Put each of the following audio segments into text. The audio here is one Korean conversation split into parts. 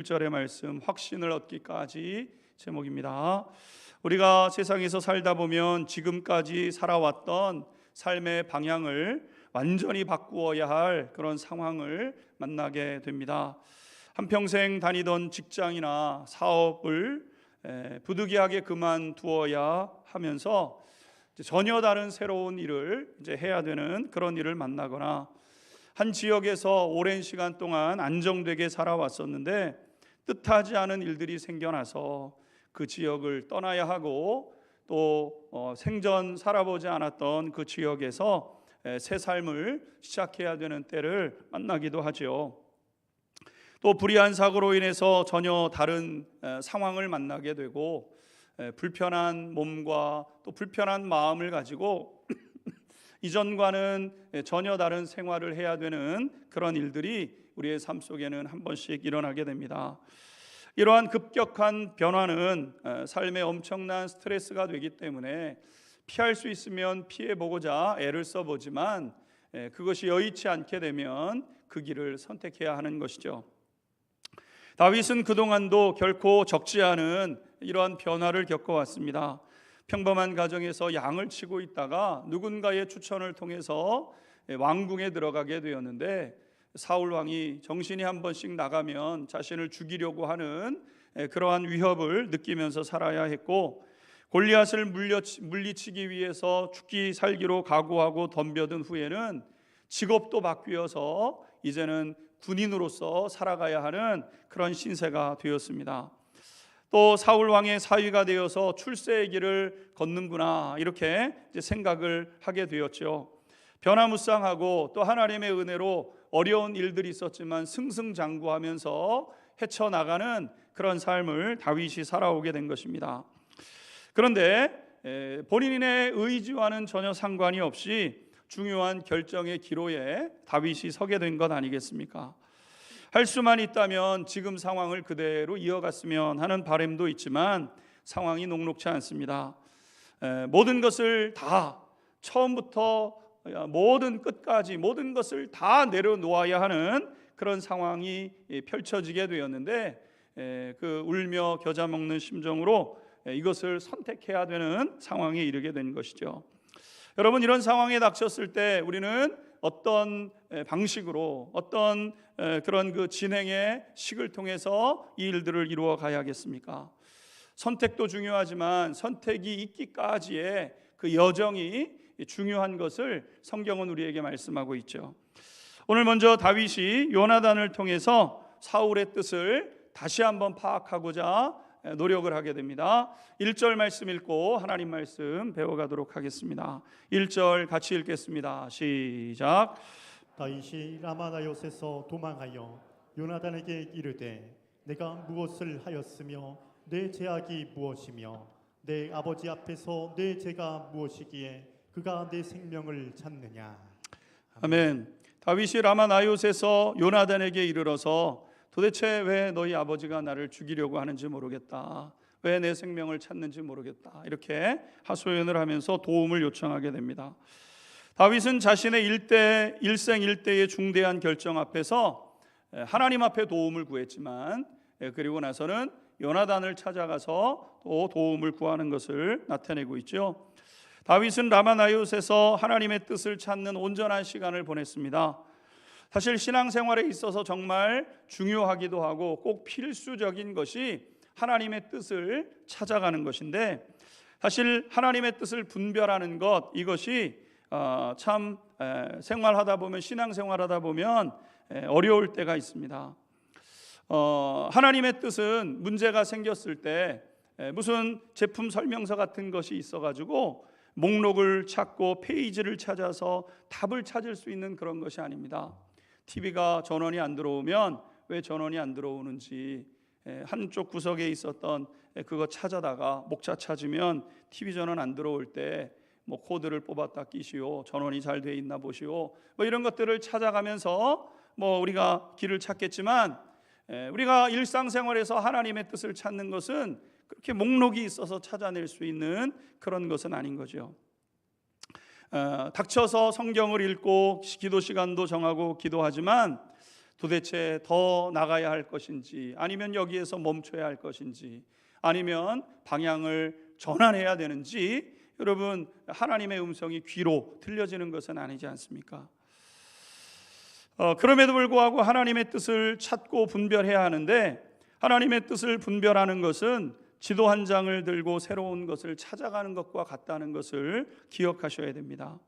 1절의 말씀 확신을 얻기까지 제목입니다. 우리가 세상에서 살다 보면 지금까지 살아왔던 삶의 방향을 완전히 바꾸어야 할 그런 상황을 만나게 됩니다. 한평생 다니던 직장이나 사업을 에, 부득이하게 그만두어야 하면서 전혀 다른 새로운 일을 이제 해야 되는 그런 일을 만나거나 한 지역에서 오랜 시간 동안 안정되게 살아왔었는데 뜻하지 않은 일들이 생겨나서 그 지역을 떠나야 하고 또 어, 생전 살아보지 않았던 그 지역에서 에, 새 삶을 시작해야 되는 때를 만나기도 하지요. 또 불의한 사고로 인해서 전혀 다른 에, 상황을 만나게 되고 에, 불편한 몸과 또 불편한 마음을 가지고 이전과는 전혀 다른 생활을 해야 되는 그런 일들이 우리의 삶 속에는 한 번씩 일어나게 됩니다. 이러한 급격한 변화는 에, 삶에 엄청난 스트레스가 되기 때문에 피할 수 있으면 피해 보고자 애를 써 보지만 에, 그것이 여의치 않게 되면 그 길을 선택해야 하는 것이죠. 다윗은 그동안도 결코 적지 않은 이러한 변화를 겪어왔습니다. 평범한 가정에서 양을 치고 있다가 누군가의 추천을 통해서 왕궁에 들어가게 되었는데 사울 왕이 정신이 한 번씩 나가면 자신을 죽이려고 하는 그러한 위협을 느끼면서 살아야 했고 골리앗을 물리치기 위해서 죽기 살기로 각오하고 덤벼든 후에는 직업도 바뀌어서 이제는 군인으로서 살아가야 하는 그런 신세가 되었습니다. 또 사울 왕의 사위가 되어서 출세의 길을 걷는구나 이렇게 생각을 하게 되었죠. 변화무쌍하고 또 하나님의 은혜로 어려운 일들이 있었지만 승승장구하면서 헤쳐나가는 그런 삶을 다윗이 살아오게 된 것입니다. 그런데 본인의 의지와는 전혀 상관이 없이 중요한 결정의 기로에 다윗이 서게 된 것 아니겠습니까? 할 수만 있다면 지금 상황을 그대로 이어갔으면 하는 바람도 있지만 상황이 녹록치 않습니다. 모든 것을 다 처음부터 모든 끝까지 모든 것을 다 내려놓아야 하는 그런 상황이 펼쳐지게 되었는데 그 울며 겨자 먹는 심정으로 이것을 선택해야 되는 상황에 이르게 된 것이죠. 여러분 이런 상황에 닥쳤을 때 우리는 어떤 방식으로 어떤 그런 그 진행의 식을 통해서 이 일들을 이루어 가야겠습니까? 선택도 중요하지만 선택이 있기까지의 그 여정이 중요한 것을 성경은 우리에게 말씀하고 있죠. 오늘 먼저 다윗이 요나단을 통해서 사울의 뜻을 다시 한번 파악하고자 노력을 하게 됩니다. 1절 말씀 읽고 하나님 말씀 배워가도록 하겠습니다. 1절 같이 읽겠습니다. 시작. 다윗이 라마나요스에서 도망하여 요나단에게 이르되 내가 무엇을 하였으며 내 죄악이 무엇이며 내 아버지 앞에서 내 죄가 무엇이기에 그가 내 생명을 찾느냐 아멘. 다윗이 라마나요스에서 요나단에게 이르러서 도대체 왜 너희 아버지가 나를 죽이려고 하는지 모르겠다. 왜 내 생명을 찾는지 모르겠다. 이렇게 하소연을 하면서 도움을 요청하게 됩니다. 다윗은 자신의 일대 일생 일대의 중대한 결정 앞에서 하나님 앞에 도움을 구했지만 그리고 나서는 요나단을 찾아가서 또 도움을 구하는 것을 나타내고 있죠. 다윗은 라마나이옷에서 하나님의 뜻을 찾는 온전한 시간을 보냈습니다. 사실 신앙생활에 있어서 정말 중요하기도 하고 꼭 필수적인 것이 하나님의 뜻을 찾아가는 것인데 사실 하나님의 뜻을 분별하는 것 이것이 어, 참 생활하다 보면 신앙생활하다 보면 어려울 때가 있습니다. 어, 하나님의 뜻은 문제가 생겼을 때 무슨 제품 설명서 같은 것이 있어가지고 목록을 찾고 페이지를 찾아서 답을 찾을 수 있는 그런 것이 아닙니다. TV가 전원이 안 들어오면 왜 전원이 안 들어오는지 한쪽 구석에 있었던 그거 찾아다가 목차 찾으면 TV 전원 안 들어올 때 뭐 코드를 뽑았다 끼시오 전원이 잘 돼 있나 보시오 뭐 이런 것들을 찾아가면서 뭐 우리가 길을 찾겠지만 우리가 일상생활에서 하나님의 뜻을 찾는 것은 그렇게 목록이 있어서 찾아낼 수 있는 그런 것은 아닌 거죠. 어, 닥쳐서 성경을 읽고 기도 시간도 정하고 기도하지만 도대체 더 나가야 할 것인지 아니면 여기에서 멈춰야 할 것인지 아니면 방향을 전환해야 되는지 여러분 하나님의 음성이 귀로 들려지는 것은 아니지 않습니까? 어, 그럼에도 불구하고 하나님의 뜻을 찾고 분별해야 하는데 하나님의 뜻을 분별하는 것은 지도 한 장을 들고 새로운 것을 찾아가는 것과 같다는 것을 기억하셔야 됩니다.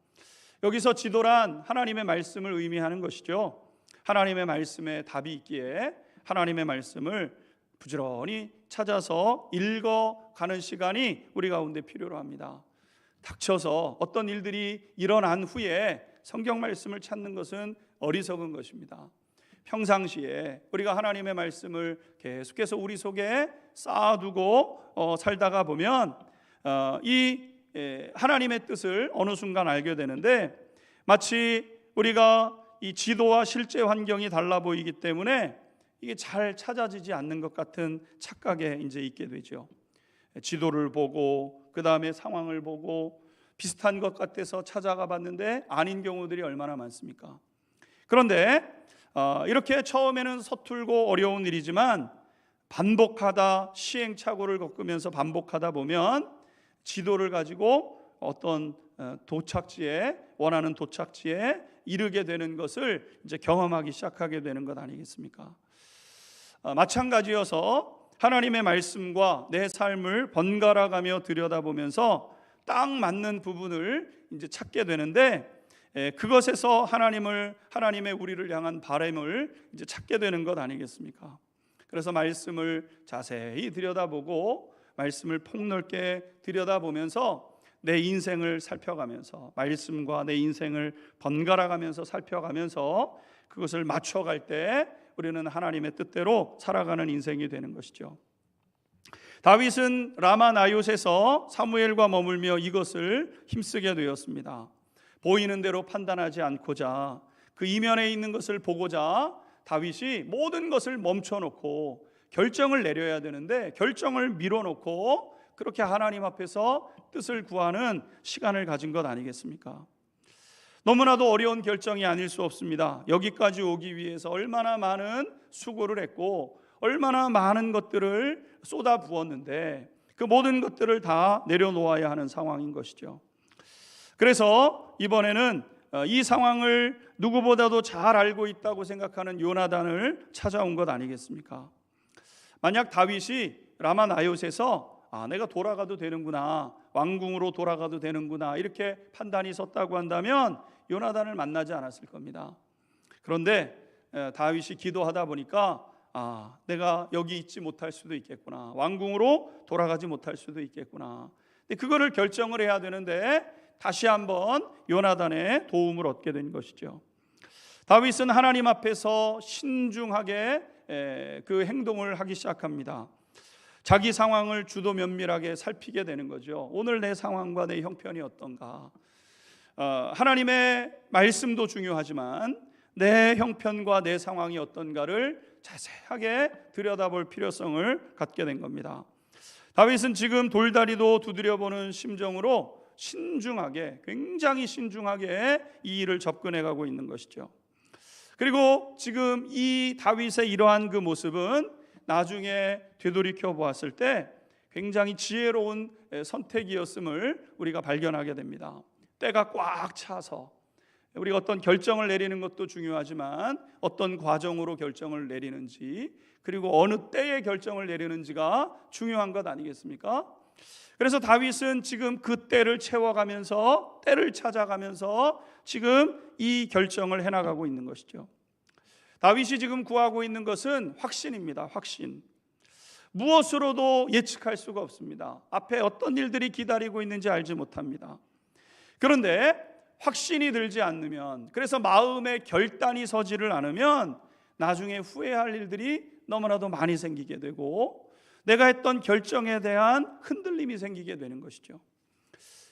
여기서 지도란 하나님의 말씀을 의미하는 것이죠. 하나님의 말씀에 답이 있기에 하나님의 말씀을 부지런히 찾아서 읽어가는 시간이 우리 가운데 필요로 합니다. 닥쳐서 어떤 일들이 일어난 후에 성경 말씀을 찾는 것은 어리석은 것입니다. 평상시에 우리가 하나님의 말씀을 계속해서 우리 속에 쌓아두고 어, 살다가 보면 어, 이 예, 하나님의 뜻을 어느 순간 알게 되는데 마치 우리가 이 지도와 실제 환경이 달라 보이기 때문에 이게 잘 찾아지지 않는 것 같은 착각에 이제 있게 되죠. 지도를 보고 그 다음에 상황을 보고 비슷한 것 같아서 찾아가 봤는데 아닌 경우들이 얼마나 많습니까? 그런데 어, 이렇게 처음에는 서툴고 어려운 일이지만 반복하다 시행착오를 겪으면서 반복하다 보면 지도를 가지고 어떤 어, 도착지에 원하는 도착지에 이르게 되는 것을 이제 경험하기 시작하게 되는 것 아니겠습니까? 어, 마찬가지여서 하나님의 말씀과 내 삶을 번갈아가며 들여다보면서 딱 맞는 부분을 이제 찾게 되는데 에, 그것에서 하나님을 하나님의 우리를 향한 바램을 이제 찾게 되는 것 아니겠습니까? 그래서 말씀을 자세히 들여다보고 말씀을 폭넓게 들여다보면서 내 인생을 살펴가면서 말씀과 내 인생을 번갈아가면서 살펴가면서 그것을 맞춰갈 때 우리는 하나님의 뜻대로 살아가는 인생이 되는 것이죠. 다윗은 라마 나요에서 사무엘과 머물며 이것을 힘쓰게 되었습니다. 보이는 대로 판단하지 않고자 그 이면에 있는 것을 보고자 다윗이 모든 것을 멈춰놓고 결정을 내려야 되는데 결정을 밀어놓고 그렇게 하나님 앞에서 뜻을 구하는 시간을 가진 것 아니겠습니까? 너무나도 어려운 결정이 아닐 수 없습니다. 여기까지 오기 위해서 얼마나 많은 수고를 했고 얼마나 많은 것들을 쏟아 부었는데 그 모든 것들을 다 내려놓아야 하는 상황인 것이죠. 그래서 이번에는 어, 이 상황을 누구보다도 잘 알고 있다고 생각하는 요나단을 찾아온 것 아니겠습니까? 만약 다윗이 라마 나요에서 아, 내가 돌아가도 되는구나. 왕궁으로 돌아가도 되는구나. 이렇게 판단이 섰다고 한다면 요나단을 만나지 않았을 겁니다. 그런데 다윗이 기도하다 보니까 아, 내가 여기 있지 못할 수도 있겠구나. 왕궁으로 돌아가지 못할 수도 있겠구나. 근데 그거를 결정을 해야 되는데 다시 한번 요나단의 도움을 얻게 된 것이죠. 다윗은 하나님 앞에서 신중하게 그 행동을 하기 시작합니다. 자기 상황을 주도 면밀하게 살피게 되는 거죠. 오늘 내 상황과 내 형편이 어떤가? 어, 하나님의 말씀도 중요하지만 내 형편과 내 상황이 어떤가를 자세하게 들여다볼 필요성을 갖게 된 겁니다. 다윗은 지금 돌다리도 두드려보는 심정으로 신중하게 굉장히 신중하게 이 일을 접근해 가고 있는 것이죠. 그리고 지금 이 다윗의 이러한 그 모습은 나중에 되돌이켜 보았을 때 굉장히 지혜로운 선택이었음을 우리가 발견하게 됩니다. 때가 꽉 차서 우리가 어떤 결정을 내리는 것도 중요하지만 어떤 과정으로 결정을 내리는지 그리고 어느 때에 결정을 내리는지가 중요한 것 아니겠습니까? 그래서 다윗은 지금 그 때를 채워가면서 때를 찾아가면서 지금 이 결정을 해나가고 있는 것이죠. 다윗이 지금 구하고 있는 것은 확신입니다. 확신. 무엇으로도 예측할 수가 없습니다. 앞에 어떤 일들이 기다리고 있는지 알지 못합니다. 그런데 확신이 들지 않으면 그래서 마음의 결단이 서지를 않으면 나중에 후회할 일들이 너무나도 많이 생기게 되고 내가 했던 결정에 대한 흔들림이 생기게 되는 것이죠.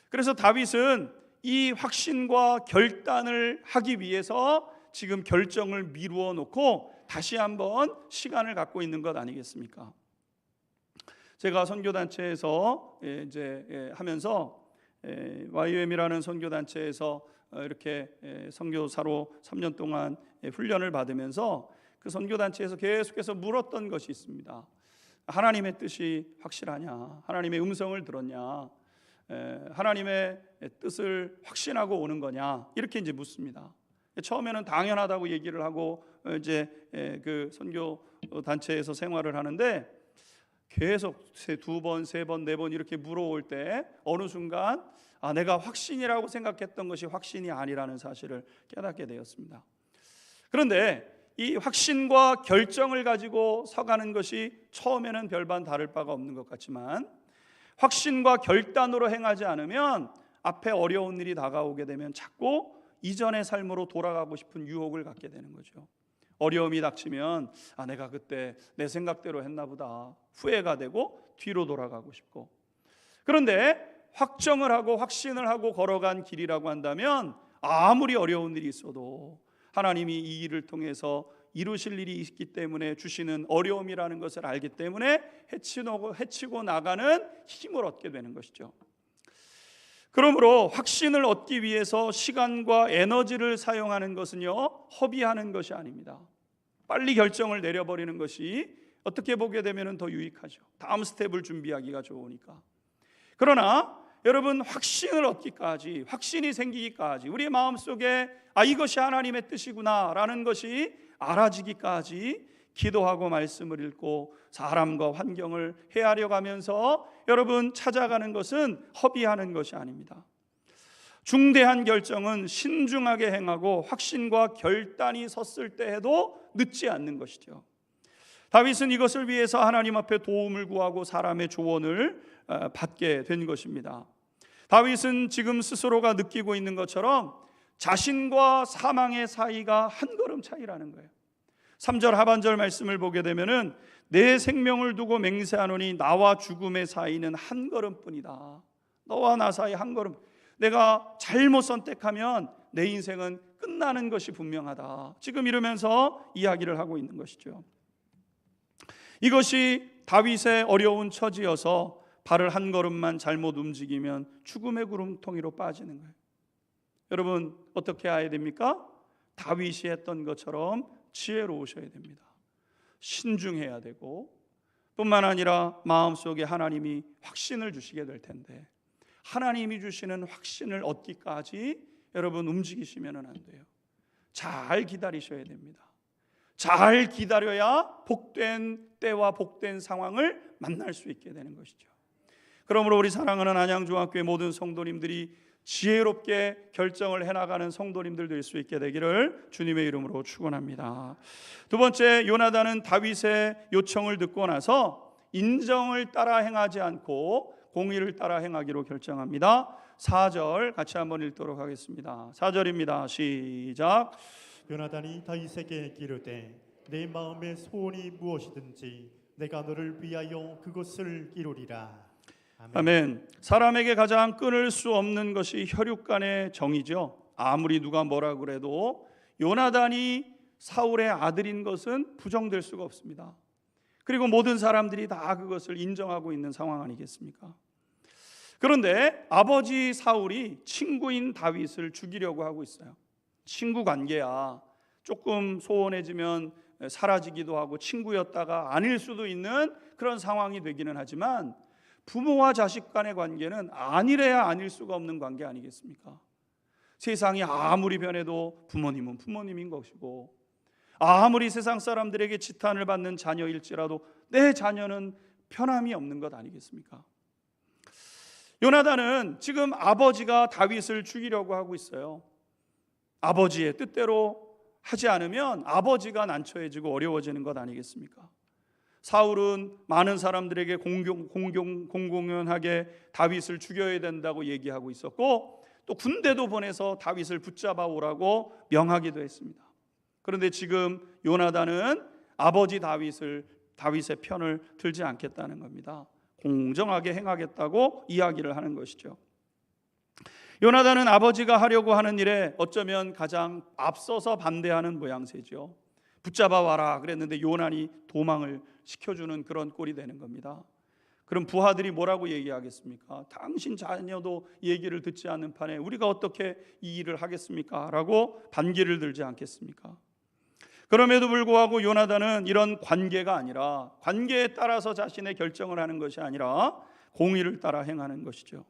그래서 다윗은 이 확신과 결단을 하기 위해서 지금 결정을 미루어 놓고 다시 한번 시간을 갖고 있는 것 아니겠습니까? 제가 선교 단체에서 예, 이제 예, 하면서 YUM이라는 선교 단체에서 어, 이렇게 선교사로 3년 동안 훈련을 받으면서 그 선교 단체에서 계속해서 물었던 것이 있습니다. 하나님의 뜻이 확실하냐? 하나님의 음성을 들었냐? 에, 하나님의 뜻을 확신하고 오는 거냐? 이렇게 이제 묻습니다. 처음에는 당연하다고 얘기를 하고 어, 이제 에, 그 선교 단체에서 생활을 하는데 계속 두 번, 세 번, 네 번 이렇게 물어올 때 어느 순간 아 내가 확신이라고 생각했던 것이 확신이 아니라는 사실을 깨닫게 되었습니다. 그런데 이 확신과 결정을 가지고 서가는 것이 처음에는 별반 다를 바가 없는 것 같지만 확신과 결단으로 행하지 않으면 앞에 어려운 일이 다가오게 되면 자꾸 이전의 삶으로 돌아가고 싶은 유혹을 갖게 되는 거죠. 어려움이 닥치면 아 내가 그때 내 생각대로 했나 보다 후회가 되고 뒤로 돌아가고 싶고 그런데 확정을 하고 확신을 하고 걸어간 길이라고 한다면 아무리 어려운 일이 있어도 하나님이 이 일을 통해서 이루실 일이 있기 때문에 주시는 어려움이라는 것을 알기 때문에 해치고, 해치고 나가는 힘을 얻게 되는 것이죠. 그러므로 확신을 얻기 위해서 시간과 에너지를 사용하는 것은요, 허비하는 것이 아닙니다. 빨리 결정을 내려버리는 것이 어떻게 보게 되면 더 유익하죠. 다음 스텝을 준비하기가 좋으니까. 그러나 여러분 확신을 얻기까지 확신이 생기기까지 우리의 마음속에 아 이것이 하나님의 뜻이구나라는 것이 알아지기까지 기도하고 말씀을 읽고 사람과 환경을 헤아려 가면서 여러분 찾아가는 것은 허비하는 것이 아닙니다. 중대한 결정은 신중하게 행하고 확신과 결단이 섰을 때 해도 늦지 않는 것이죠. 다윗은 이것을 위해서 하나님 앞에 도움을 구하고 사람의 조언을 어, 받게 된 것입니다. 다윗은 지금 스스로가 느끼고 있는 것처럼 자신과 사망의 사이가 한 걸음 차이라는 거예요. 3절 하반절 말씀을 보게 되면은 내 생명을 두고 맹세하노니 나와 죽음의 사이는 한 걸음뿐이다. 너와 나 사이 한 걸음. 내가 잘못 선택하면 내 인생은 끝나는 것이 분명하다. 지금 이러면서 이야기를 하고 있는 것이죠. 이것이 다윗의 어려운 처지여서 발을 한 걸음만 잘못 움직이면 죽음의 구름통이로 빠지는 거예요. 여러분 어떻게 해야 됩니까? 다윗이 했던 것처럼 지혜로우셔야 됩니다. 신중해야 되고 뿐만 아니라 마음속에 하나님이 확신을 주시게 될 텐데 하나님이 주시는 확신을 얻기까지 여러분 움직이시면 안 돼요. 잘 기다리셔야 됩니다. 잘 기다려야 복된 때와 복된 상황을 만날 수 있게 되는 것이죠. 그러므로 우리 사랑하는 안양중학교의 모든 성도님들이 지혜롭게 결정을 해나가는 성도님들 될 수 있게 되기를 주님의 이름으로 축원합니다. 두 번째 요나단은 다윗의 요청을 듣고 나서 인정을 따라 행하지 않고 공의를 따라 행하기로 결정합니다. 4절 같이 한번 읽도록 하겠습니다. 4절입니다. 시작. 요나단이 다윗에게 이르되 내 마음의 소원이 무엇이든지 내가 너를 위하여 그것을 이루리라. 아멘. 사람에게 가장 끊을 수 없는 것이 혈육 간의 정이죠. 아무리 누가 뭐라 그래도 요나단이 사울의 아들인 것은 부정될 수가 없습니다. 그리고 모든 사람들이 다 그것을 인정하고 있는 상황 아니겠습니까? 그런데 아버지 사울이 친구인 다윗을 죽이려고 하고 있어요. 친구 관계야. 조금 소원해지면 사라지기도 하고 친구였다가 아닐 수도 있는 그런 상황이 되기는 하지만 부모와 자식 간의 관계는 아니래야 아닐 수가 없는 관계 아니겠습니까? 세상이 아무리 변해도 부모님은 부모님인 것이고 아무리 세상 사람들에게 지탄을 받는 자녀일지라도 내 자녀는 편함이 없는 것 아니겠습니까? 요나단은 지금 아버지가 다윗을 죽이려고 하고 있어요. 아버지의 뜻대로 하지 않으면 아버지가 난처해지고 어려워지는 것 아니겠습니까? 사울은 많은 사람들에게 공경, 공경, 공공연하게 다윗을 죽여야 된다고 얘기하고 있었고 또 군대도 보내서 다윗을 붙잡아 오라고 명하기도 했습니다. 그런데 지금 요나단은 아버지 다윗을 다윗의 편을 들지 않겠다는 겁니다. 공정하게 행하겠다고 이야기를 하는 것이죠. 요나단은 아버지가 하려고 하는 일에 어쩌면 가장 앞서서 반대하는 모양새죠. 붙잡아 와라 그랬는데 요난이 도망을 시켜주는 그런 꼴이 되는 겁니다. 그럼 부하들이 뭐라고 얘기하겠습니까? 당신 자녀도 얘기를 듣지 않는 판에 우리가 어떻게 이 일을 하겠습니까? 라고 반기를 들지 않겠습니까? 그럼에도 불구하고 요나단은 이런 관계가 아니라 관계에 따라서 자신의 결정을 하는 것이 아니라 공의를 따라 행하는 것이죠.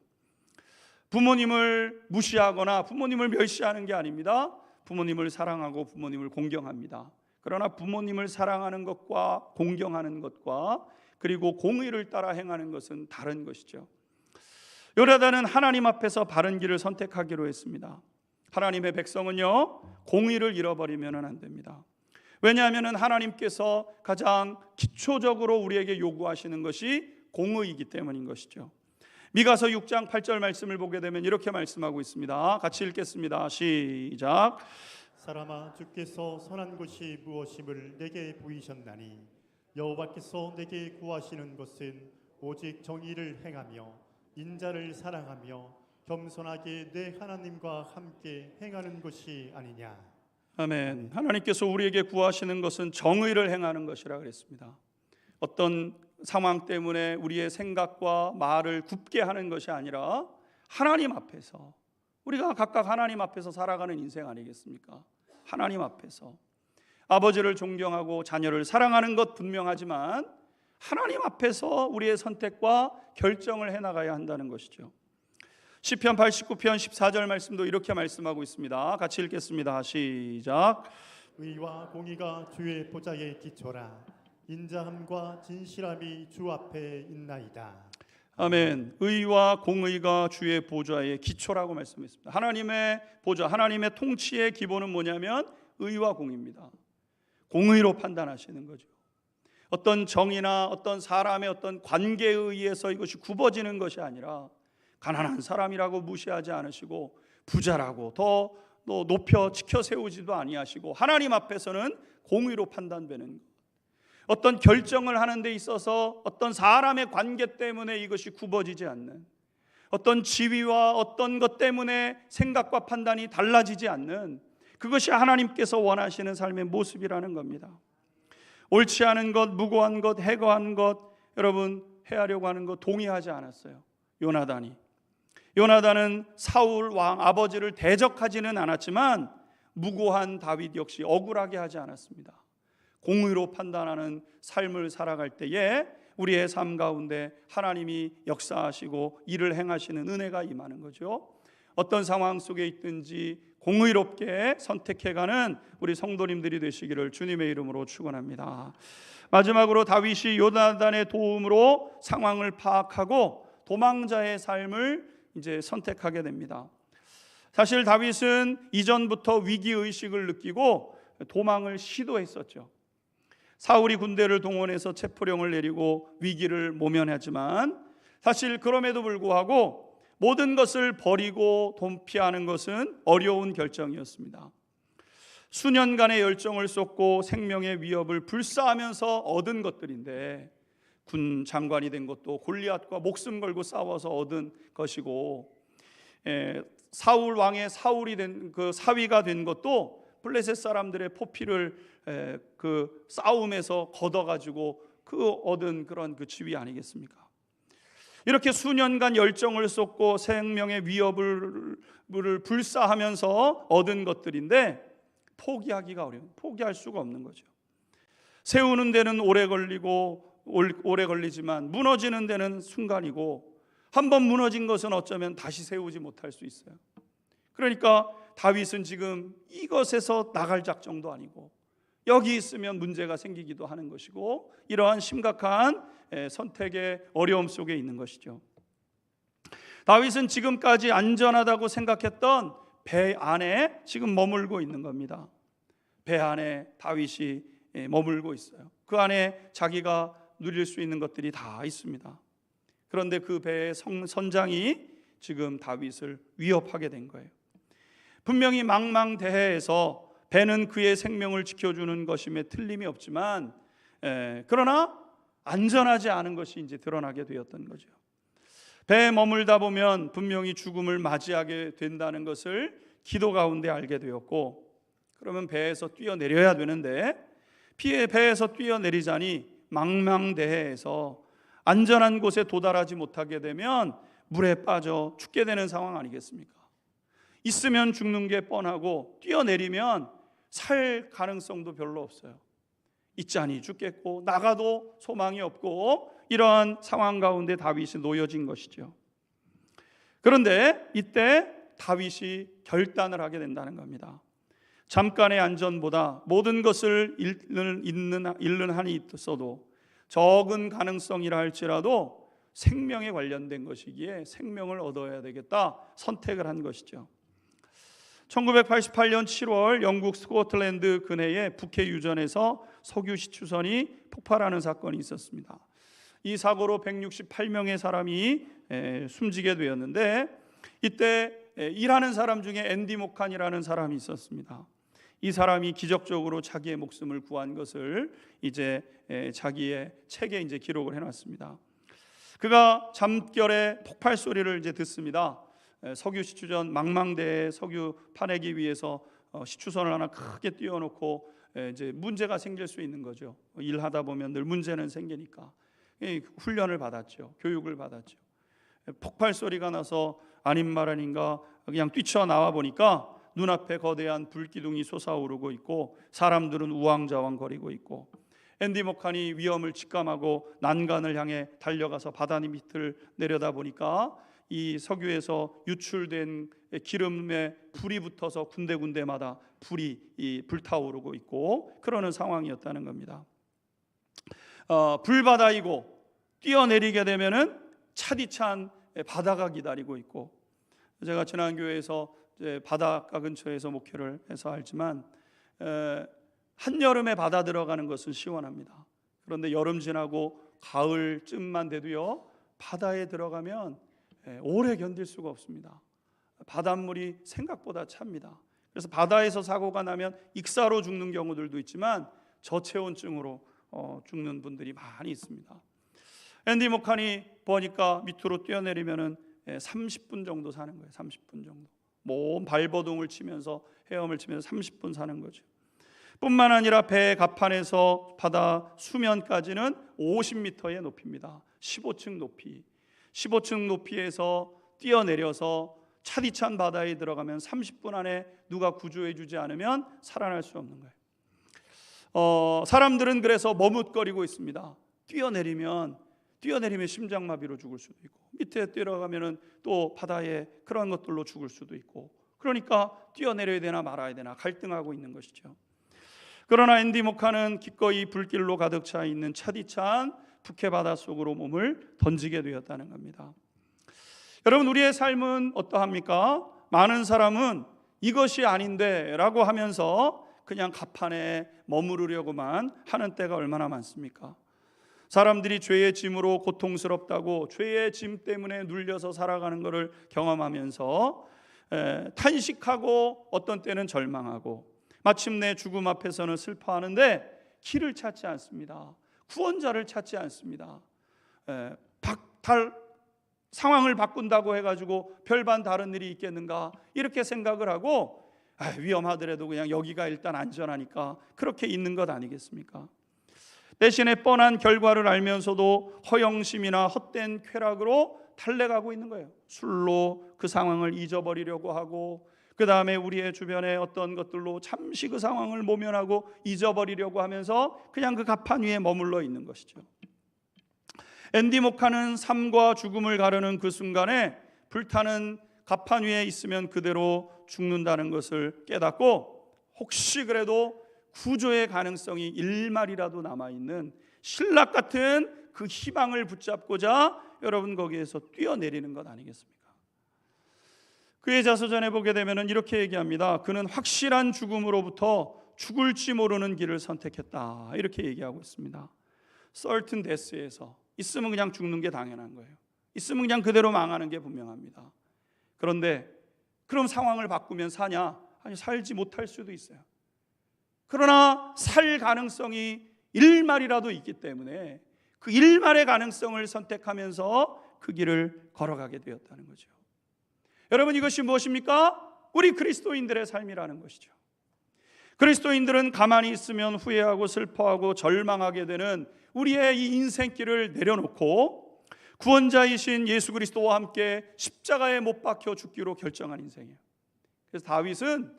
부모님을 무시하거나 부모님을 멸시하는 게 아닙니다. 부모님을 사랑하고 부모님을 공경합니다. 그러나 부모님을 사랑하는 것과 공경하는 것과 그리고 공의를 따라 행하는 것은 다른 것이죠. 요나단은 하나님 앞에서 바른 길을 선택하기로 했습니다. 하나님의 백성은요 공의를 잃어버리면 안 됩니다. 왜냐하면 하나님께서 가장 기초적으로 우리에게 요구하시는 것이 공의이기 때문인 것이죠. 미가서 6장 8절 말씀을 보게 되면 이렇게 말씀하고 있습니다. 같이 읽겠습니다. 시작. 사람아 주께서 선한 것이 무엇임을 내게 보이셨나니 여호와께서 내게 구하시는 것은 오직 정의를 행하며 인자를 사랑하며 겸손하게 내 하나님과 함께 행하는 것이 아니냐 아멘. 하나님께서 우리에게 구하시는 것은 정의를 행하는 것이라 그랬습니다. 어떤 상황 때문에 우리의 생각과 말을 굽게 하는 것이 아니라 하나님 앞에서 우리가 각각 하나님 앞에서 살아가는 인생 아니겠습니까? 하나님 앞에서 아버지를 존경하고 자녀를 사랑하는 것 분명하지만 하나님 앞에서 우리의 선택과 결정을 해 나가야 한다는 것이죠. 시편 89편 14절 말씀도 이렇게 말씀하고 있습니다. 같이 읽겠습니다. 시작. 의와 공의가 주의 보좌의 기초라 인자함과 진실함이 주 앞에 있나이다 아멘. 의와 공의가 주의 보좌의 기초라고 말씀했습니다. 하나님의 보좌, 하나님의 통치의 기본은 뭐냐면 의와 공의입니다. 공의로 판단하시는 거죠. 어떤 정의나 어떤 사람의 어떤 관계에 의해서 이것이 굽어지는 것이 아니라 가난한 사람이라고 무시하지 않으시고 부자라고 더또 높여 지켜 세우지도 아니하시고 하나님 앞에서는 공의로 판단되는 것. 어떤 결정을 하는 데 있어서 어떤 사람의 관계 때문에 이것이 굽어지지 않는 어떤 지위와 어떤 것 때문에 생각과 판단이 달라지지 않는 그것이 하나님께서 원하시는 삶의 모습이라는 겁니다. 옳지 않은 것, 무고한 것, 해거한 것 여러분 해하려고 하는 것 동의하지 않았어요. 요나단이. 요나단은 사울 왕 아버지를 대적하지는 않았지만 무고한 다윗 역시 억울하게 하지 않았습니다. 공의로 판단하는 삶을 살아갈 때에 우리의 삶 가운데 하나님이 역사하시고 일을 행하시는 은혜가 임하는 거죠. 어떤 상황 속에 있든지 공의롭게 선택해가는 우리 성도님들이 되시기를 주님의 이름으로 축원합니다. 마지막으로 다윗이 요나단의 도움으로 상황을 파악하고 도망자의 삶을 이제 선택하게 됩니다. 사실 다윗은 이전부터 위기 의식을 느끼고 도망을 시도했었죠. 사울이 군대를 동원해서 체포령을 내리고 위기를 모면하지만 사실 그럼에도 불구하고 모든 것을 버리고 돈피하는 것은 어려운 결정이었습니다. 수년간의 열정을 쏟고 생명의 위협을 불사하면서 얻은 것들인데 군 장관이 된 것도 골리앗과 목숨 걸고 싸워서 얻은 것이고 에, 사울 왕의 사울이 된 그 사위가 된 것도 블레셋 사람들의 포피를 에, 그 싸움에서 걷어가지고 그 얻은 그런 그 지위 아니겠습니까? 이렇게 수년간 열정을 쏟고 생명의 위협을 불사하면서 얻은 것들인데 포기하기가 어려운, 포기할 수가 없는 거죠. 세우는 데는 오래 걸리고 오래 걸리지만 무너지는 데는 순간이고 한 번 무너진 것은 어쩌면 다시 세우지 못할 수 있어요. 그러니까 다윗은 지금 이것에서 나갈 작정도 아니고 여기 있으면 문제가 생기기도 하는 것이고 이러한 심각한 선택의 어려움 속에 있는 것이죠. 다윗은 지금까지 안전하다고 생각했던 배 안에 지금 머물고 있는 겁니다. 배 안에 다윗이 머물고 있어요. 그 안에 자기가 누릴 수 있는 것들이 다 있습니다. 그런데 그 배의 선장이 지금 다윗을 위협하게 된 거예요. 분명히 망망대해에서 배는 그의 생명을 지켜주는 것임에 틀림이 없지만 에, 그러나 안전하지 않은 것이 이제 드러나게 되었던 거죠. 배에 머물다 보면 분명히 죽음을 맞이하게 된다는 것을 기도 가운데 알게 되었고 그러면 배에서 뛰어내려야 되는데 피해 배에서 뛰어내리자니 망망대해에서 안전한 곳에 도달하지 못하게 되면 물에 빠져 죽게 되는 상황 아니겠습니까? 있으면 죽는 게 뻔하고 뛰어내리면 살 가능성도 별로 없어요. 있자니 죽겠고 나가도 소망이 없고 이러한 상황 가운데 다윗이 놓여진 것이죠. 그런데 이때 다윗이 결단을 하게 된다는 겁니다. 잠깐의 안전보다 모든 것을 잃는, 잃는, 잃는 한이 있어도 적은 가능성이라 할지라도 생명에 관련된 것이기에 생명을 얻어야 되겠다 선택을 한 것이죠. 1988년 7월 영국 스코틀랜드 근해의 북해 유전에서 석유 시추선이 폭발하는 사건이 있었습니다. 이 사고로 168명의 사람이 에, 숨지게 되었는데 이때 에, 일하는 사람 중에 앤디 모칸이라는 사람이 있었습니다. 이 사람이 기적적으로 자기의 목숨을 구한 것을 이제 에, 자기의 책에 이제 기록을 해놨습니다. 그가 잠결에 폭발 소리를 이제 듣습니다. 에, 석유 시추전 망망대에 석유 파내기 위해서 어, 시추선을 하나 크게 띄워놓고 에, 이제 문제가 생길 수 있는 거죠. 일하다 보면 늘 문제는 생기니까 이 훈련을 받았죠. 교육을 받았죠. 에, 폭발 소리가 나서 아닌 말 아닌가 그냥 뛰쳐 나와 보니까 눈앞에 거대한 불기둥이 솟아오르고 있고 사람들은 우왕좌왕 거리고 있고 앤디 모칸이 위험을 직감하고 난간을 향해 달려가서 바다 밑을 내려다 보니까 이 석유에서 유출된 기름에 불이 붙어서 군데군데마다 불이 이 불타오르고 있고 그러는 상황이었다는 겁니다. 어, 불바다이고 뛰어내리게 되면은 차디찬 바다가 기다리고 있고 제가 지난 교회에서 바닷가 근처에서 목회를 해서 알지만 에, 한여름에 바다 들어가는 것은 시원합니다. 그런데 여름 지나고 가을쯤만 돼도요 바다에 들어가면 에, 오래 견딜 수가 없습니다. 바닷물이 생각보다 찹니다. 그래서 바다에서 사고가 나면 익사로 죽는 경우들도 있지만 저체온증으로 어, 죽는 분들이 많이 있습니다. 앤디 모칸이 보니까 밑으로 뛰어내리면은 30분 정도 사는 거예요. 30분 정도. 몸 발버둥을 치면서 헤엄을 치면서 30분 사는 거죠. 뿐만 아니라 배 갑판에서 바다 수면까지는 50m의 높이입니다. 15층 높이. 15층 높이에서 뛰어내려서 차디찬 바다에 들어가면 30분 안에 누가 구조해 주지 않으면 살아날 수 없는 거예요. 어, 사람들은 그래서 머뭇거리고 있습니다. 뛰어내리면 뛰어내리면 심장마비로 죽을 수도 있고 밑에 뛰어가면은 또 바다에 그런 것들로 죽을 수도 있고 그러니까 뛰어내려야 되나 말아야 되나 갈등하고 있는 것이죠. 그러나 앤디 모카는 기꺼이 불길로 가득 차 있는 차디찬 북해 바다 속으로 몸을 던지게 되었다는 겁니다. 여러분 우리의 삶은 어떠합니까? 많은 사람은 이것이 아닌데라고 하면서 그냥 가판에 머무르려고만 하는 때가 얼마나 많습니까? 사람들이 죄의 짐으로 고통스럽다고 죄의 짐 때문에 눌려서 살아가는 것을 경험하면서 에, 탄식하고 어떤 때는 절망하고 마침내 죽음 앞에서는 슬퍼하는데 길을 찾지 않습니다. 구원자를 찾지 않습니다. 에, 박탈 상황을 바꾼다고 해가지고 별반 다른 일이 있겠는가 이렇게 생각을 하고 아, 위험하더라도 그냥 여기가 일단 안전하니까 그렇게 있는 것 아니겠습니까? 대신에 뻔한 결과를 알면서도 허영심이나 헛된 쾌락으로 달래가고 있는 거예요. 술로 그 상황을 잊어버리려고 하고 그 다음에 우리의 주변에 어떤 것들로 잠시 그 상황을 모면하고 잊어버리려고 하면서 그냥 그 가판 위에 머물러 있는 것이죠. 앤디 모카는 삶과 죽음을 가르는 그 순간에 불타는 가판 위에 있으면 그대로 죽는다는 것을 깨닫고 혹시 그래도 구조의 가능성이 일말이라도 남아 있는 신락 같은 그 희망을 붙잡고자 여러분 거기에서 뛰어내리는 것 아니겠습니까? 그의 자서전에 보게 되면은 이렇게 얘기합니다. 그는 확실한 죽음으로부터 죽을지 모르는 길을 선택했다. 이렇게 얘기하고 있습니다. certain death에서 있으면 그냥 죽는 게 당연한 거예요. 있으면 그냥 그대로 망하는 게 분명합니다. 그런데 그럼 상황을 바꾸면 사냐? 아니 살지 못할 수도 있어요. 그러나 살 가능성이 일말이라도 있기 때문에 그 일말의 가능성을 선택하면서 그 길을 걸어가게 되었다는 거죠. 여러분 이것이 무엇입니까? 우리 그리스도인들의 삶이라는 것이죠. 그리스도인들은 가만히 있으면 후회하고 슬퍼하고 절망하게 되는 우리의 이 인생길을 내려놓고 구원자이신 예수 그리스도와 함께 십자가에 못 박혀 죽기로 결정한 인생이에요. 그래서 다윗은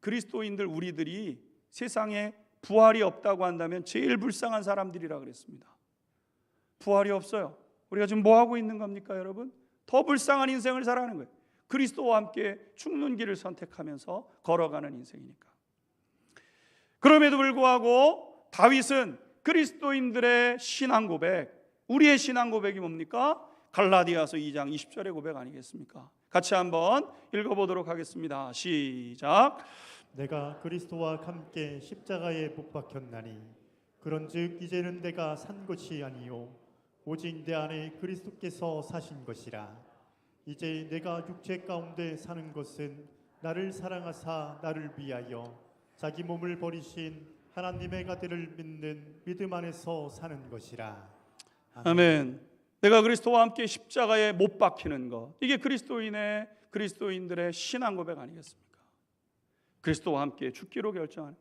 그리스도인들 우리들이 세상에 부활이 없다고 한다면 제일 불쌍한 사람들이라 그랬습니다. 부활이 없어요. 우리가 지금 뭐 하고 있는 겁니까, 여러분? 더 불쌍한 인생을 살아가는 거예요. 그리스도와 함께 죽는 길을 선택하면서 걸어가는 인생이니까. 그럼에도 불구하고 다윗은 그리스도인들의 신앙 고백, 우리의 신앙 고백이 뭡니까? 갈라디아서 2장 20절의 고백 아니겠습니까? 같이 한번 읽어보도록 하겠습니다. 시작. 내가 그리스도와 함께 십자가에 못 박혔나니 그런즉 이제는 내가 산 것이 아니요 오직 내 안에 그리스도께서 사신 것이라 이제 내가 육체 가운데 사는 것은 나를 사랑하사 나를 위하여 자기 몸을 버리신 하나님의 아들을 믿는 믿음 안에서 사는 것이라 아멘. 내가 그리스도와 함께 십자가에 못 박히는 것. 이게 그리스도인의 그리스도인들의 신앙 고백 아니겠습니까? 그리스도와 함께 죽기로 결정하는.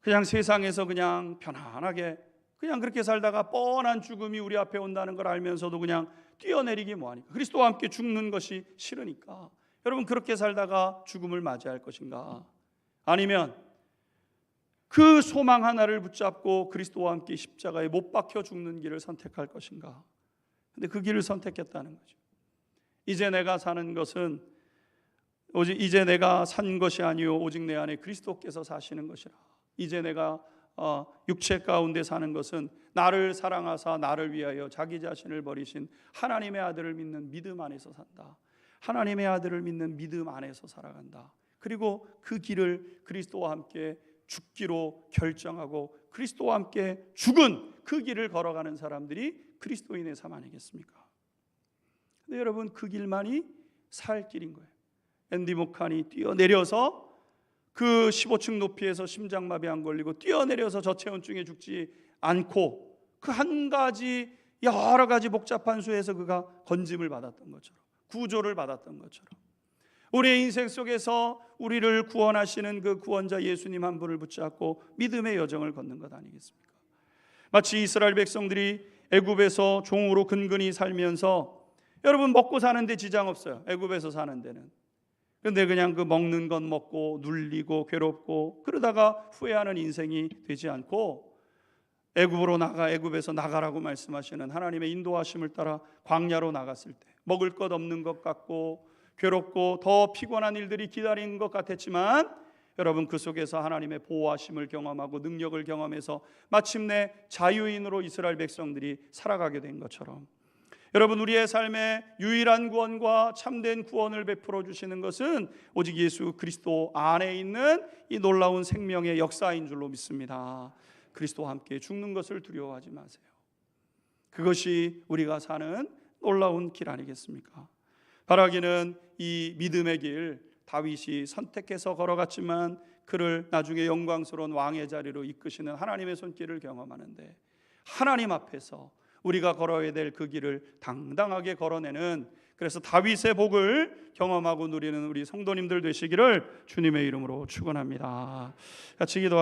그냥 세상에서 그냥 편안하게 그냥 그렇게 살다가 뻔한 죽음이 우리 앞에 온다는 걸 알면서도 그냥 뛰어내리기 뭐하니까 그리스도와 함께 죽는 것이 싫으니까 여러분 그렇게 살다가 죽음을 맞이할 것인가 아니면 그 소망 하나를 붙잡고 그리스도와 함께 십자가에 못 박혀 죽는 길을 선택할 것인가? 근데 그 길을 선택했다는 거죠. 이제 내가 사는 것은 오직 이제 내가 산 것이 아니요 오직 내 안에 그리스도께서 사시는 것이라. 이제 내가 어, 육체 가운데 사는 것은 나를 사랑하사 나를 위하여 자기 자신을 버리신 하나님의 아들을 믿는 믿음 안에서 산다. 하나님의 아들을 믿는 믿음 안에서 살아간다. 그리고 그 길을 그리스도와 함께 죽기로 결정하고 그리스도와 함께 죽은 그 길을 걸어가는 사람들이 그리스도인의 삶 아니겠습니까? 근데 여러분 그 길만이 살 길인 거예요. 앤디 모칸이 뛰어내려서 그 15층 높이에서 심장마비 안 걸리고 뛰어내려서 저체온증에 죽지 않고 그 한 가지 여러 가지 복잡한 수에서 그가 건짐을 받았던 것처럼 구조를 받았던 것처럼 우리의 인생 속에서 우리를 구원하시는 그 구원자 예수님 한 분을 붙잡고 믿음의 여정을 걷는 것 아니겠습니까? 마치 이스라엘 백성들이 애굽에서 종으로 근근히 살면서 여러분 먹고 사는데 지장 없어요. 애굽에서 사는 데는. 근데 그냥 그 먹는 건 먹고 눌리고 괴롭고 그러다가 후회하는 인생이 되지 않고 애굽으로 나가 애굽에서 나가라고 말씀하시는 하나님의 인도하심을 따라 광야로 나갔을 때 먹을 것 없는 것 같고 괴롭고 더 피곤한 일들이 기다리는 것 같았지만 여러분 그 속에서 하나님의 보호하심을 경험하고 능력을 경험해서 마침내 자유인으로 이스라엘 백성들이 살아가게 된 것처럼 여러분 우리의 삶에 유일한 구원과 참된 구원을 베풀어 주시는 것은 오직 예수 그리스도 안에 있는 이 놀라운 생명의 역사인 줄로 믿습니다. 그리스도와 함께 죽는 것을 두려워하지 마세요. 그것이 우리가 사는 놀라운 길 아니겠습니까? 바라기는 이 믿음의 길 다윗이 선택해서 걸어갔지만 그를 나중에 영광스러운 왕의 자리로 이끄시는 하나님의 손길을 경험하는데 하나님 앞에서 우리가 걸어야 될 그 길을 당당하게 걸어내는 그래서 다윗의 복을 경험하고 누리는 우리 성도님들 되시기를 주님의 이름으로 축원합니다. 같이 기도하